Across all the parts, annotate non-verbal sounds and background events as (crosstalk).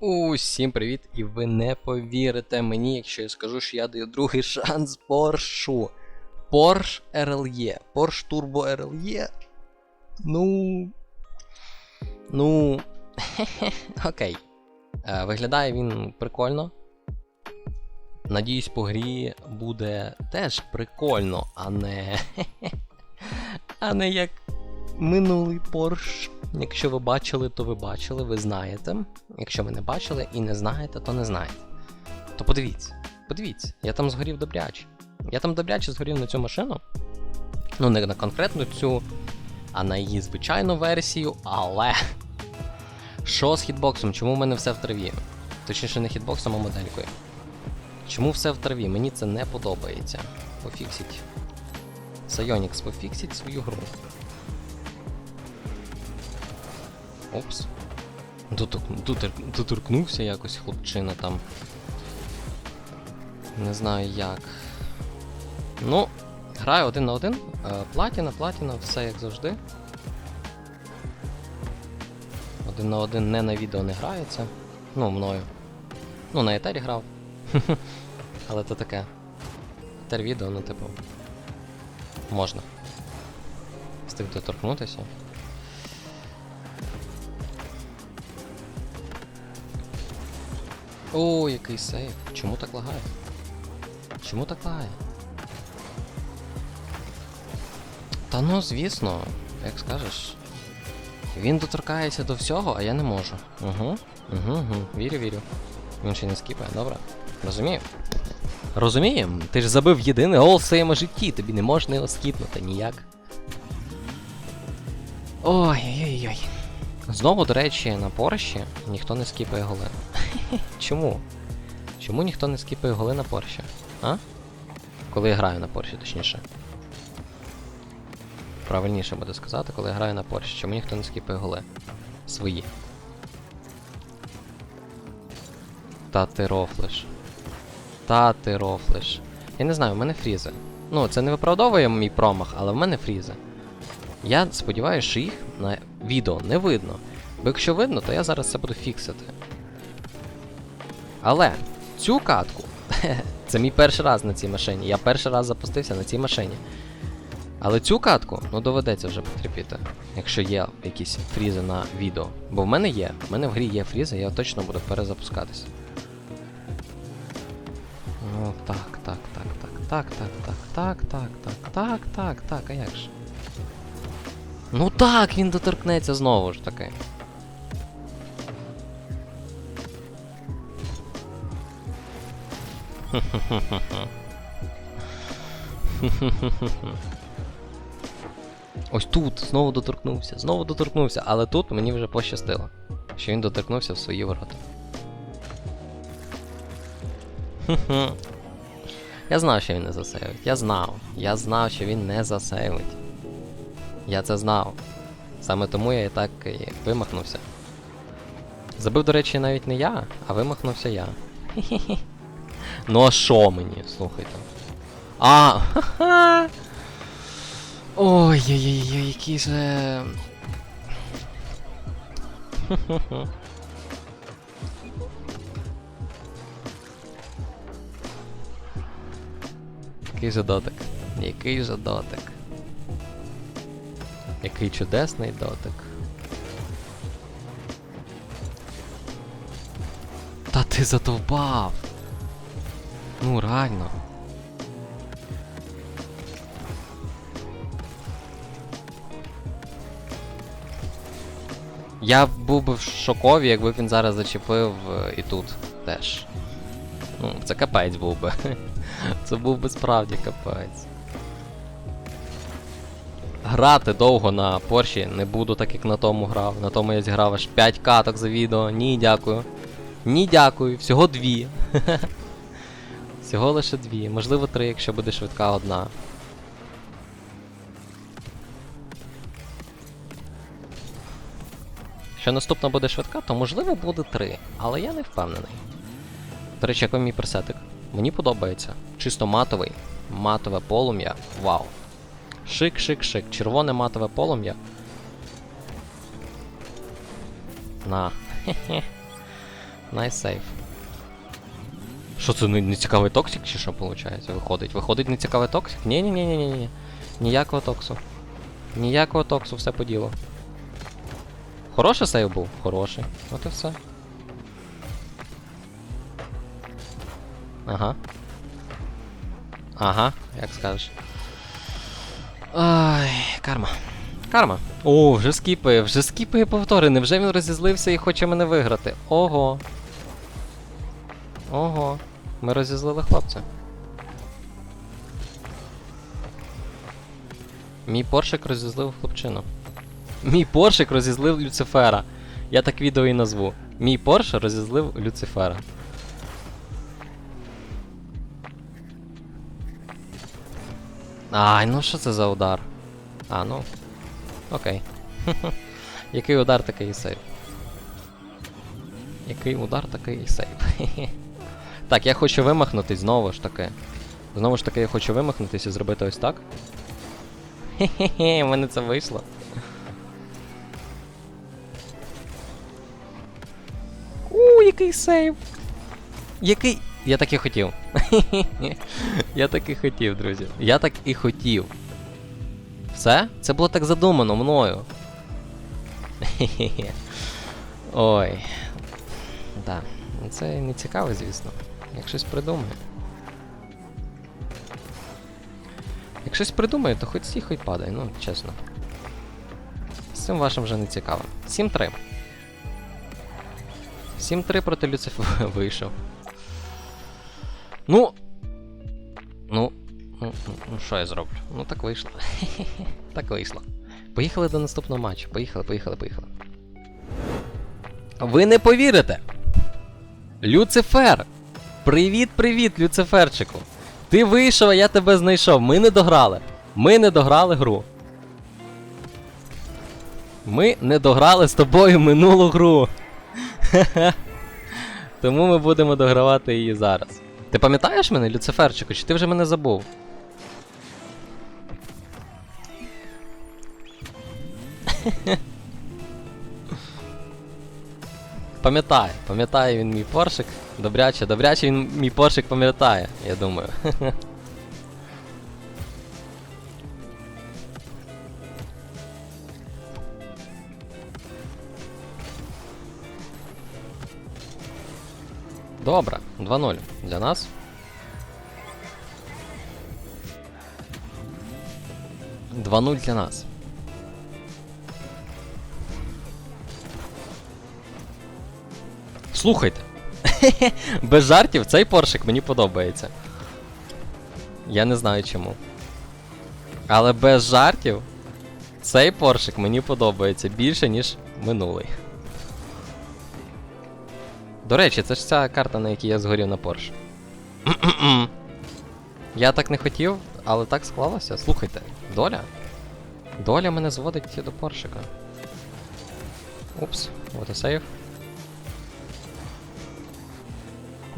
Усім привіт! І ви не повірите мені, якщо я скажу, що я даю другий (laughs) шанс Поршу. Porsche RLE. Porsche Turbo RLE. Ну. Ну. (laughs) Окей. Е, Виглядає він прикольно. Надіюсь, по грі буде теж прикольно, а не. (laughs) а не як минулий Porsche. Якщо ви бачили, то ви бачили, ви знаєте. Якщо ви не бачили і не знаєте, то не знаєте. То подивіться, подивіться, я там згорів добряче. Я там добряче згорів на цю машину. Ну, не на конкретну цю, а на її звичайну версію, але. Що з хітбоксом? Чому в мене все в траві? Точніше, не хітбоксом, а моделькою. Чому все в траві? Мені це не подобається. Пофіксіть. Сайонікс, пофіксіть свою гру. Опс. Доторкнувся якось хлопчина там. Не знаю як. Ну, граю один на один. Е, Платіна, платіна, все як завжди. Один на один не на відео не грається. Ну, мною. Ну, на етері грав. (laughs) Але то таке. Етер відео, ну, типу. Можна. Встиг доторкнутися. О, який сейф. Чому так лагає? Чому так лагає? Та ну, звісно, як скажеш. Він доторкається до всього, а я не можу. Угу, угу, угу. Вірю, вірю. Він ще не скіпає, добре. Розумію. Розумієм, ти ж забив єдиний гол в своєму житті, тобі не можна його скіпнути ніяк. Ой-ой-ой. Знову, до речі, на Порші ніхто не скіпає голи. (laughs) Чому? Чому ніхто не скіпає голи на Порші? А? Коли я граю на Порші, точніше. Правильніше буде сказати, коли я граю на Порші. Чому ніхто не скіпає голи? Свої. Та ти рофлиш. Та ти рофлиш. Я не знаю, в мене фрізи. Ну, це не виправдовує мій промах, але в мене фрізи. Я сподіваюся, що їх на відео не видно. Бо якщо видно, то я зараз це буду фіксити. Але цю катку, це мій перший раз на цій машині. Я перший раз запустився на цій машині. Але цю катку, ну доведеться вже потерпіти, якщо є якісь фрізи на відео. Бо в мене є, в мене в грі є фрізи, я точно буду перезапускатися. Ну так, так, так, так, так, так, так, так, так, так, так, так, так, а як ж? Ну так, він доторкнеться знову ж таки. (laughs) Ось тут знову доторкнувся, знову доторкнувся, але тут мені вже пощастило, що він доторкнувся в свої ворота. (laughs) Я знав, що він не засейвить. Я знав. Я знав, що він не засейвить. Я це знав. Саме тому я і так і вимахнувся. Забив, до речі, навіть не я, а вимахнувся я. Хе-хе-хе. (laughs) Ну а що мені, слухайте. А, ха-ха. Ой-ой-ой, який же. Який же дотик. Який же дотик. Який чудесний дотик. Та ти задовбав! Ну, реально. Я був би в шокові, якби він зараз зачепив е, і тут теж. Ну, це капець був би. (laughs) Це був би справді капець. Грати довго на Порші не буду, так як на тому грав. На тому я зіграв аж 5 каток за відео. Ні, дякую. Ні, дякую. Всього дві. (laughs) Всього лише дві. Можливо, три, якщо буде швидка одна. Якщо наступна буде швидка, то можливо буде три, але я не впевнений. До речі, як мій пресетик? Мені подобається. Чисто матовий. Матове полум'я. Вау. Шик, шик, шик. Червоне матове полум'я. На. (laughs) Найс сейф. Що це не, цікавий токсик чи що виходить? Виходить. Виходить не цікавий токсик? Ні, ні, ні, ні, ні, ні. Ніякого токсу. Ніякого токсу, все по ділу. Хороший сейв був? Хороший. От і все. Ага. Ага, як скажеш. Ай, карма. Карма. О, вже скіпає, вже скіпає повтори. Невже він розізлився і хоче мене виграти? Ого. Ого. Ми розізлили хлопця. Мій поршик розізлив хлопчину. Мій поршик розізлив Люцифера. Я так відео і назву. Мій Порш розізлив Люцифера. Ай, ну що це за удар? А, ну. Окей. (laughs) Який удар, такий і сейв. Який удар, такий і сейв. (laughs) так, я хочу вимахнутись знову ж таки. Знову ж таки, я хочу вимахнутись і зробити ось так. Хе-хе-хе, в мене це вийшло. У, який сейв! Який. Я так і хотів. (laughs) Я так і хотів, друзі. Я так і хотів. Все? Це було так задумано мною. Ой. Да. Це не цікаво, звісно. Як щось придумаю. Як щось придумаю, то хоч стій, хоч падай, ну, чесно. З цим вашим вже не цікаво. 7-3. 7-3 проти Люцифера (laughs) вийшов. Ну. Ну. Ну, ну, ну, що я зроблю? Ну так вийшло. (laughs) так вийшло. Поїхали до наступного матчу. Поїхали, поїхали, поїхали. Ви не повірите! Люцифер! Привіт, привіт, Люциферчику! Ти вийшов, а я тебе знайшов. Ми не дограли. Ми не дограли гру. Ми не дограли з тобою минулу гру. (laughs) Тому ми будемо догравати її зараз. Ти пам'ятаєш мене, Люциферчику, чи ти вже мене забув? (laughs) Пам'ятає, пам'ятає він мій поршик. Добряче, добряче він мій поршик пам'ятає, я думаю. (laughs) Добре, 2-0 для нас. Два нуль для нас. Слухайте. (laughs) Без жартів цей поршик мені подобається. Я не знаю чому. Але без жартів цей поршик мені подобається більше, ніж минулий. До речі, це ж ця карта, на якій я згорів на Порш. (clears throat) я так не хотів, але так склалося. Слухайте, доля. Доля мене зводить до Поршика. Упс, вот і сейф.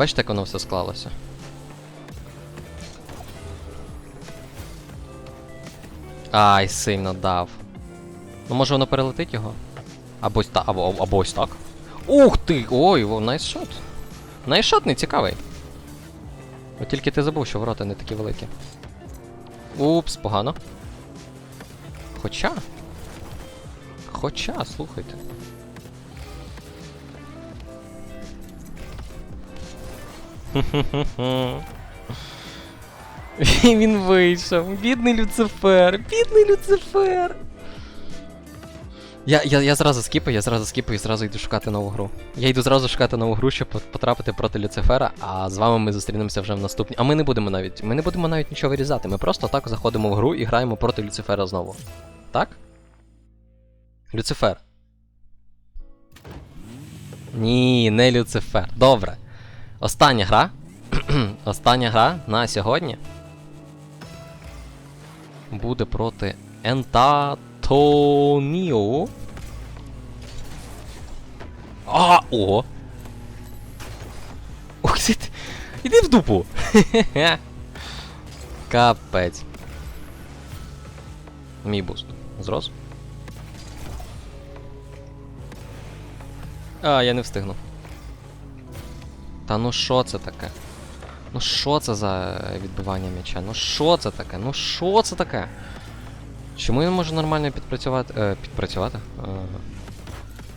Бачите, як воно все склалося. Ай, сильно дав. Ну може воно перелетить його? Або ось або, або ось так. Ух ти! Ой, найсшот. Найсшот не цікавий. От тільки ти забув, що ворота не такі великі. Упс, погано. Хоча. Хоча, слухайте. І Він вийшов. Бідний Люцифер! Бідний Люцифер! Я, я, я зразу скіпаю, я зразу скіпаю і зразу йду шукати нову гру. Я йду зразу шукати нову гру, щоб потрапити проти Люцифера, а з вами ми зустрінемося вже в наступній. А ми не будемо навіть. Ми не будемо навіть нічого вирізати. Ми просто так заходимо в гру і граємо проти Люцифера знову. Так? Люцифер. Ні, не Люцифер. Добре. Остання гра. (clears throat) Остання гра на сьогодні. Буде проти Ентатоніо. А. Ух (laughs) ти. ти. Іди в дупу. (laughs) Капець. Мій буст. Зрос. А, я не встигну. Та ну що це таке? Ну що це за відбивання м'яча? Ну що це таке? Ну що це таке? Чому я не можу нормально підпрацювати. Е, підпрацювати? Е,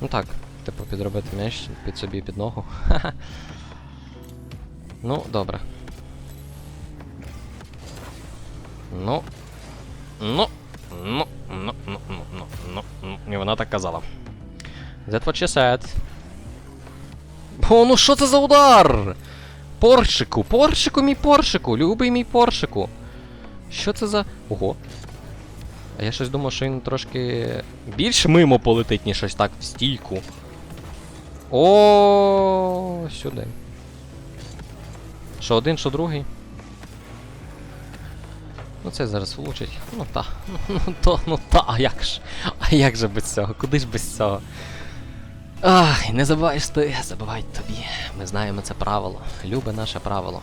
ну так, типу, підробити м'яч під собі під ногу. Ха-ха. Ну, добре. Ну. Ну. Ну, ну, ну, ну, ну, ну, ну. І вона так казала. That what she said. О, ну що це за удар? Поршику, поршику, мій поршику, любий мій поршику. Що це за. Ого. А я щось думав, що він трошки більш мимо полетить, ніж щось так в стійку. О, сюди. Що один, що другий. Ну це зараз влучить. Ну та. (laughs) Ну то, ну та, а як ж? А як же без цього? Куди ж без цього? Ах, не забуваєш ти, забувай тобі. Ми знаємо це правило. Любе наше правило.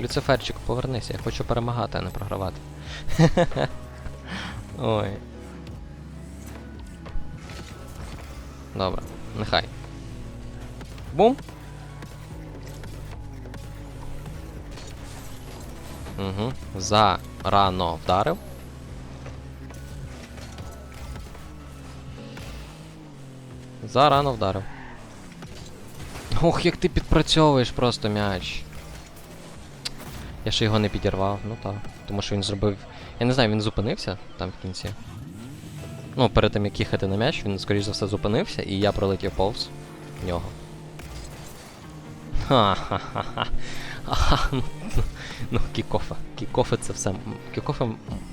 Люциферчик, повернися, я хочу перемагати, а не програвати. (laughs) Ой. Добре, нехай. Бум! Угу. Зарано вдарив. Зарано вдарив. Ох, як ти підпрацьовуєш просто м'яч. Я ще його не підірвав, ну так. Тому що він зробив. Я не знаю, він зупинився там в кінці. Ну, перед тим як їхати на м'яч, він, скоріш за все, зупинився, і я пролетів повз нього. Ха-ха-ха. Ну, ну, кікофе. Кікофе це все. м, Кікофе.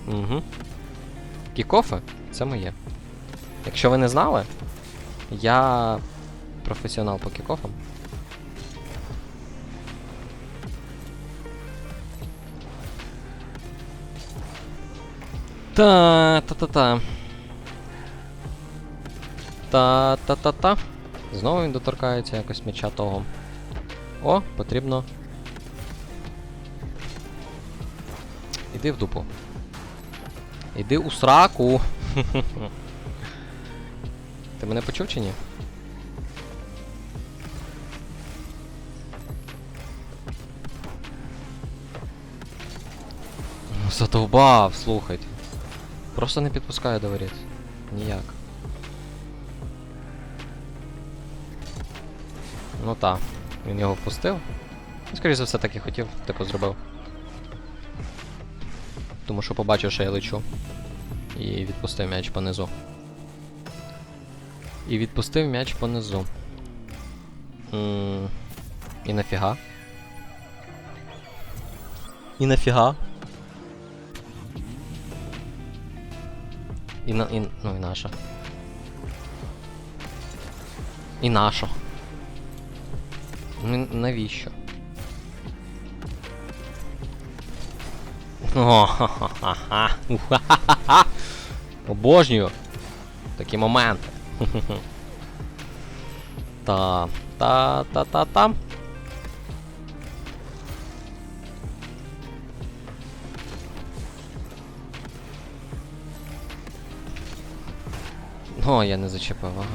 Угу. Кікофе це моє. Якщо ви не знали, я професіонал по кікофам. Та та та та та та та та Знову він доторкається якось м'яча того. О, потрібно. Іди в дупу. Іди у сраку. (laughs) Ти мене почув чи ні? Задовбав, слухайте. Просто не підпускаю до воріт. Ніяк. Ну та, він його впустив. Скоріше за все так і хотів, типу зробив. Тому що побачив, що я лечу. І відпустив м'яч понизу. І відпустив м'яч понизу. М, І нафіга? І нафіга? І на. І, ну і наша. І наша. Ну навіщо? О, ха-ха-ха. Уха-ха-ха. Обожнюю такі моменти. Та, та, та, та, та. О, я не зачепив, ага.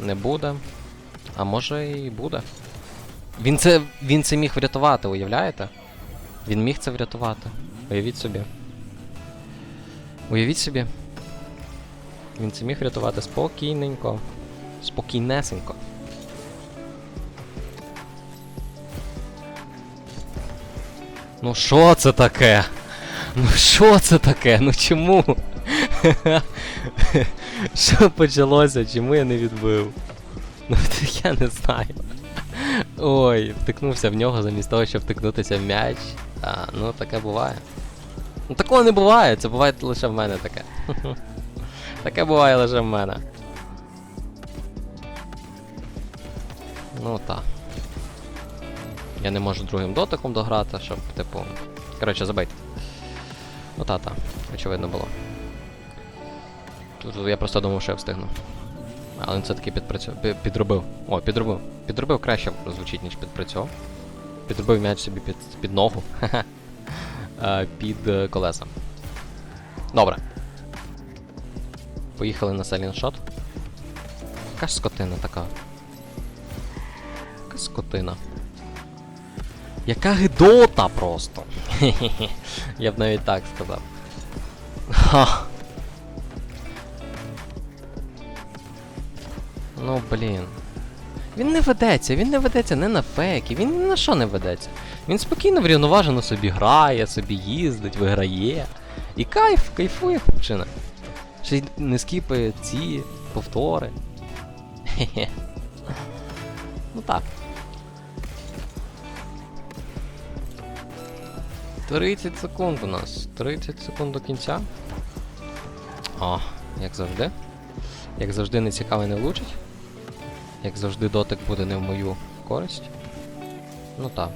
Не буде. А може і буде. Він це. Він це міг врятувати, уявляєте? Він міг це врятувати. Уявіть собі. Уявіть собі. Він це міг врятувати спокійненько. Спокійнесенько. Ну що це таке? Ну що це таке? Ну чому? (laughs) Що почалося? Чому я не відбив? Ну (laughs) я не знаю. Ой, втикнувся в нього замість того, щоб втикнутися в м'яч. А, ну таке буває. Ну такого не буває, це буває лише в мене таке. (laughs) Таке буває лише в мене. Ну так. Я не можу другим дотиком дограти, щоб, типу. Коротше, забийте. Ну та-та, очевидно було. Тут я просто думав, що я встигну. Але він все-таки підпрацював. Підробив. О, підробив. Підробив краще звучить, ніж підпрацював. Підробив м'яч собі під, під ногу. (laughs) Е, під е, колеса. Добре. Поїхали на селіншот. Яка ж скотина така? Яка скотина? Яка гидота просто! (laughs) Я б навіть так сказав. Ха. Ну блін. Він не ведеться, він не ведеться не на феки, він ні на що не ведеться. Він спокійно врівноважено собі грає, собі їздить, виграє. І кайф, кайфує хлопчина. Ще й не скіпає ці повтори. Хе-хе. Ну так. 30 секунд у нас. 30 секунд до кінця. О, як завжди. Як завжди, нецікавий не влучить. Як завжди, дотик буде не в мою користь. Ну так.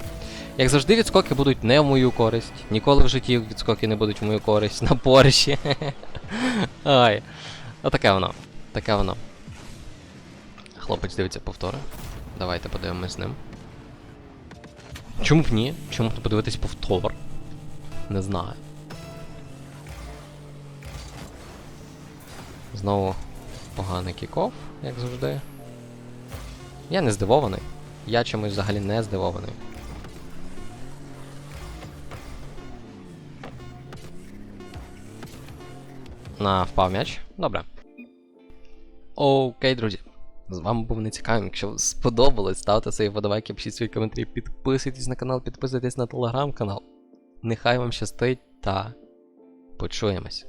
Як завжди, відскоки будуть не в мою користь. Ніколи в житті відскоки не будуть в мою користь на Порші. (laughs) Ай. Отаке воно. Таке воно. Хлопець дивиться повтори. Давайте подивимось з ним. Чому б ні? Чому б не подивитись повтор? Не знаю. Знову поганий кіков, як завжди. Я не здивований. Я чомусь взагалі не здивований. На впав м'яч. Добре. Окей, друзі. З вами був нецікавим. Якщо сподобалось, ставте свої вподобайки, пишіть свої коментарі, підписуйтесь на канал, підписуйтесь на телеграм-канал. Нехай вам щастить та почуємось.